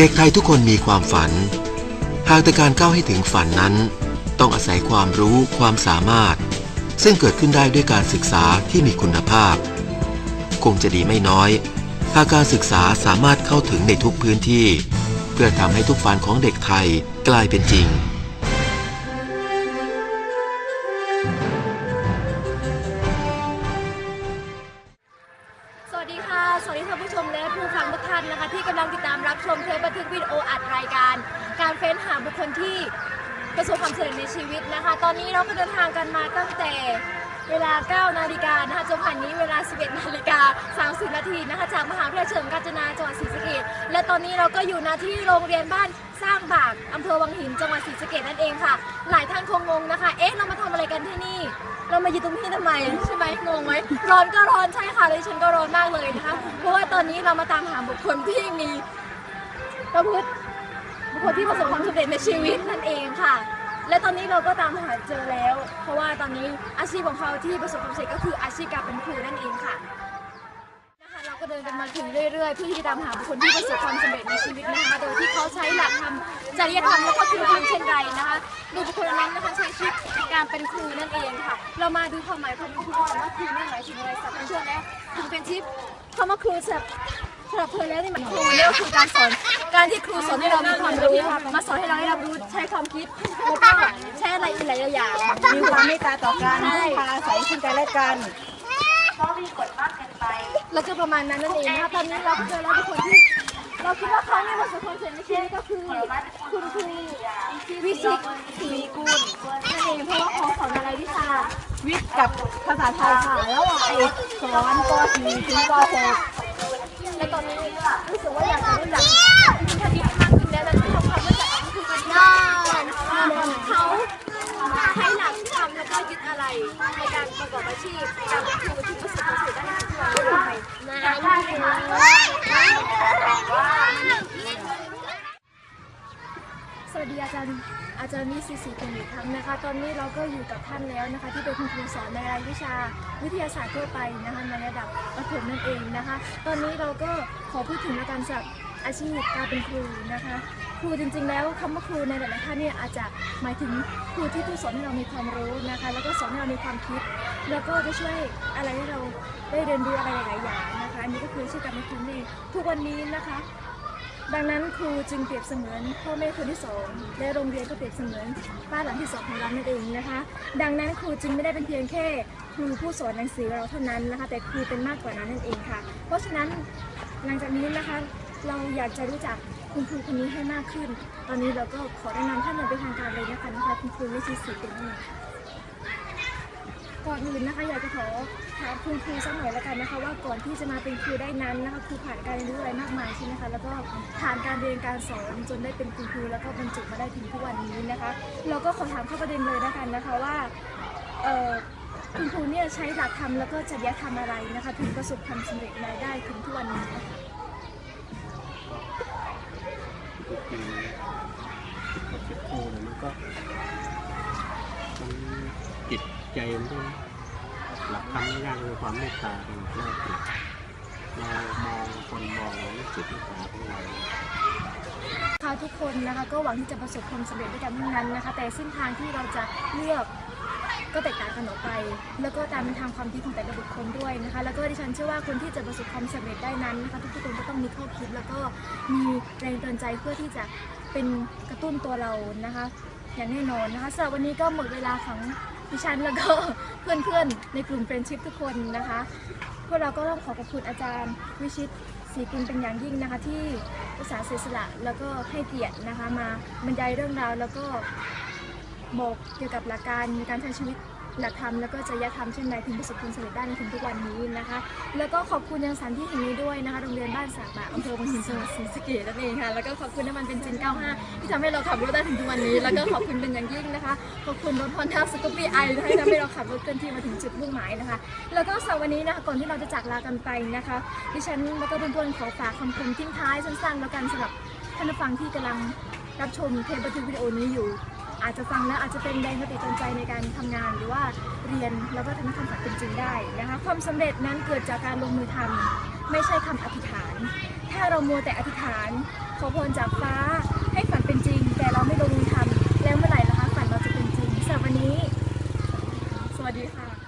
เด็กไทยทุกคนมีความฝัน หากแต่การก้าวให้ถึงฝันนั้น ต้องอาศัยความรู้ความสามารถ ซึ่งเกิดขึ้นได้ด้วยการศึกษาที่มีคุณภาพ คงจะดีไม่น้อย หากการศึกษาสามารถเข้าถึงในทุกพื้นที่ เพื่อทำให้ทุกฝันของเด็กไทยกลายเป็นจริง สวัสดีค่ะ สวัสดีท่านผู้ชมและผู้ฟังทุกท่านนะคะ ที่กำลังติดตามรับชมเทปบันทึกวิดีโออัดรายการ การเฟ้นหาบุคคลที่ประสบความสำเร็จในชีวิตนะคะ ตอนนี้เราก็เดินทางกันมาตั้งแต่ เวลา 9 นาฬิกานะคะจนผ่านนี้เวลา 11 นาฬิกา 30 นาทีนะคะจากมหาวิทยาลัยเฉลิมกาญจนาจังหวัดศรีสะเกษและตอนนี้เราก็อยู่ณที่โรงเรียนบ้านสร้างบากอำเภอวังหินจังหวัดศรีสะเกษนั่นเองค่ะ หลายท่านคงงงนะคะ เอ๊ะเรามาทำอะไรกันที่นี่ เรามาอยืนตรงนี้ทำไมใช่ไหมงงไหมร้อนก็ร้อนใช่ค่ะเลยฉันก็ร้อนมากเลยนะคะ เพราะว่าตอนนี้เรามาตามหาบุคคลที่มีประพฤติบุคคลที่ประสบความสำเร็จในชีวิตนั่นเองค่ะ และตอนนี้เราก็ตามหาเจอแล้ว เพราะว่าตอนนี้อาชีพของเขาที่ประสบความสำเร็จก็คืออาชีพการเป็นครูนั่นเองค่ะนะคะเราก็เดินกันมาถึงเรื่อยๆเพื่อที่จะตามหาบุคคลที่ประสบความสำเร็จในชีวิตนะคะโดยที่เขาใช้หลักธรรมจริยธรรมและก็คุณธรรมเช่นไรนะคะดูบุคคลนั้นนะคะใช้ชีวิตการเป็นครูนั่นเองค่ะ เรามาดูความหมายของครูก่อนว่าครูนั่นหมายถึงอะไรสักครู่แล้วคุณเป็นชิปคำว่าครูสำหรับ สำหรับเธอแล้วนี่มันครูเนี่ยก็คือการสอน การที่ครูสอนให้เรามีความรู้มาสอนให้เราให้รับรู้ใช้ความคิดแล้วก็ใช้อะไรอีกหลายๆอย่างมีความเมตตาต่อกันใช่พึ่งพาอาศัยซึ่งกันและกันแล้วก็ประมาณนั้นนั่นเองนะคะตอนนี้เราก็เจอแล้วทุกคนที่เราคิดว่าเขาเนี่ยประสบความสำเร็จในชีวิตก็คือคุณครูวิชิตศรีกุลนั่นเองเพราะว่าเขาสอนอะไรวิชา วิทย์กับภาษาไทยค่ะแล้วไอ้สอนป .4 ถึงป .6 และตอนนี้รู้สึกว่าอยากจะรู้จักคุณคณิตมากขึ้นแล้วและทำความรู้จักกับคุณคณิตมากขึ้นเขาใช้หลักธรรมแล้วก็ยึดอะไรในการประกอบอาชีพการเป็นครูที่ประสบความสำเร็จได้ในทุกวันนี้การเป็นครูส วัสดีอาจารย์อาจารย์วิศิศรีเป็นอีกครั้งนะคะ ตอนนี้เราก็อยู่กับท่านแล้วนะคะ ที่เป็นคุณครูสอนในรายวิชาวิทยาศาสตร์ทั่วไปนะคะในระดับประถมนั่นเองนะคะ ตอนนี้เราก็ขอพูดถึงในการสับอาชีพการเป็นครูนะคะ ครูจริงๆ แล้วคำว่าครูในหลายๆท่านเนี่ยอาจจะหมายถึงครูที่ผู้สอนให้เรามีความรู้นะคะ แล้วก็สอนให้เรามีความคิด แล้วก็จะช่วยอะไรให้เราได้เรียนรู้อะไรหลายๆอย่างนะคะอันนี้ก็คือชื่อการเป็นครูนี่ทุกวันนี้นะคะ ดังนั้นครูจึงเปรียบเสมือนพ่อแม่คนที่สองและโรงเรียนก็เปรียบเสมือนบ้านหลังที่สองของเรานั่นเองนะคะ ดังนั้นครูจึงไม่ได้เป็นเพียงแค่ครูผู้สอนหนังสือเราเท่านั้นนะคะ แต่ครูเป็นมากกว่านั้นนั่นเองค่ะ เพราะฉะนั้นหลังจากนี้นะคะเราอยากจะรู้จักคุณครูคนนี้ให้มากขึ้น ตอนนี้เราก็ขอแนะนำท่านอย่างเป็นทางการเลยนะคะนะคะคุณครูวิชิตศรีเป็นนั่นเอง ก่อนอื่นนะคะอยากจะขอถามคุณครูสักหน่อยแล้วกันนะคะ ว่าก่อนที่จะมาเป็นครูได้นั้นนะคะครูผ่านการเรียนรู้อะไรมากมายใช่ไหมคะแล้วก็ผ่านการเรียนการสอนจนได้เป็นคุณครูแล้วก็บรรจุมาได้ถึงทุกวันนี้นะคะ เราก็ขอถามเข้าประเด็นเลยแล้วกันนะคะว่าคุณครูเนี่ยใช้หลักธรรมแล้วก็จริยธรรมอะไรนะคะถึงประสบความสำเร็จมาได้ถึงทุกวันนี้นะคะก็คือกับเนี่ยมันก็ ใจมันหลักธรรมไม่ยากคือความเมตตาเป็นหน้าที่เรามองคนมองเราจิตเมตตาของเราค่ะทุกคนนะคะก็หวังที่จะประสบความสำเร็จด้วยกันทั้งนั้นนะคะ แต่เส้นทางที่เราจะเลือกก็แตกต่างกันออกไป แล้วก็ตามทางความคิดของแต่ละบุคคลด้วยนะคะ แล้วก็ดิฉันเชื่อว่าคนที่จะประสบความสำเร็จได้นั้นนะคะทุกๆคนก็ต้องมีข้อคิด แล้วก็มีแรงเตือนใจเพื่อที่จะเป็นกระตุ้นตัวเรานะคะ อย่างแน่นอนนะคะสำหรับวันนี้ก็หมดเวลาของ ดิฉันแล้วก็เพื่อนๆในกลุ่มเฟรนชิพทุกคนนะคะพวกเราก็ต้องขอขอบคุณอาจารย์วิชิตศรีกุลเป็นอย่างยิ่งนะคะ ที่อุตส่าห์เสียสละแล้วก็ให้เกียรตินะคะ มาบรรยายเรื่องราวแล้วก็บอกเกี่ยวกับหลักการในการใช้ชีวิต หลักธรรมแล้วก็จริยธรรมเช่นไรถึงประสบความสำเร็จได้ในถึงทุกวันนี้นะคะ แล้วก็ขอบคุณยังสถานที่แห่งนี้ด้วยนะคะโรงเรียนบ้านสาบะอำเภอวังหินจังหวัดศรีสะเกษนั่นเองค่ะแล้วก็ขอบคุณน้ำมันเบนซิน95 ที่ทำให้เราขับรถได้ถึงทุกวันนี้ แล้วก็ขอบคุณเป็นอย่างยิ่งนะคะขอบคุณรถฮอนด้าสกูปปี้ไอที่ทำให้เราขับรถเคลื่อนที่มาถึงจุดมุ่งหมายนะคะ แล้วก็สำหรับวันนี้นะคะก่อนที่เราจะจากลากันไปนะคะดิฉันแล้วก็เพื่อนๆขอฝากคำคมทิ้งท้ายสั้นๆ แล้วกันสำหรับท่านผู้ฟังที่กำลังรับชมเทปบันทึกวิดีโอนี้อยู่ อาจจะฟังแล้วอาจจะเป็นแรงกระตุ้นใจในการทำงาน หรือว่าเรียนแล้วก็ทำให้ความสำเป็นจริงได้นะคะความสำเร็จนั้นเกิดจากการลงมือทำ ไม่ใช่คำอธิษฐาน ถ้าเรามัวแต่อธิษฐานขอพรจากฟ้าให้ฝันเป็นจริง แต่เราไม่ลงมือทำแล้วเมื่อไหร่นะคะฝันเราจะเป็นจริงสำหรับวันนี้ สวัสดีค่ะ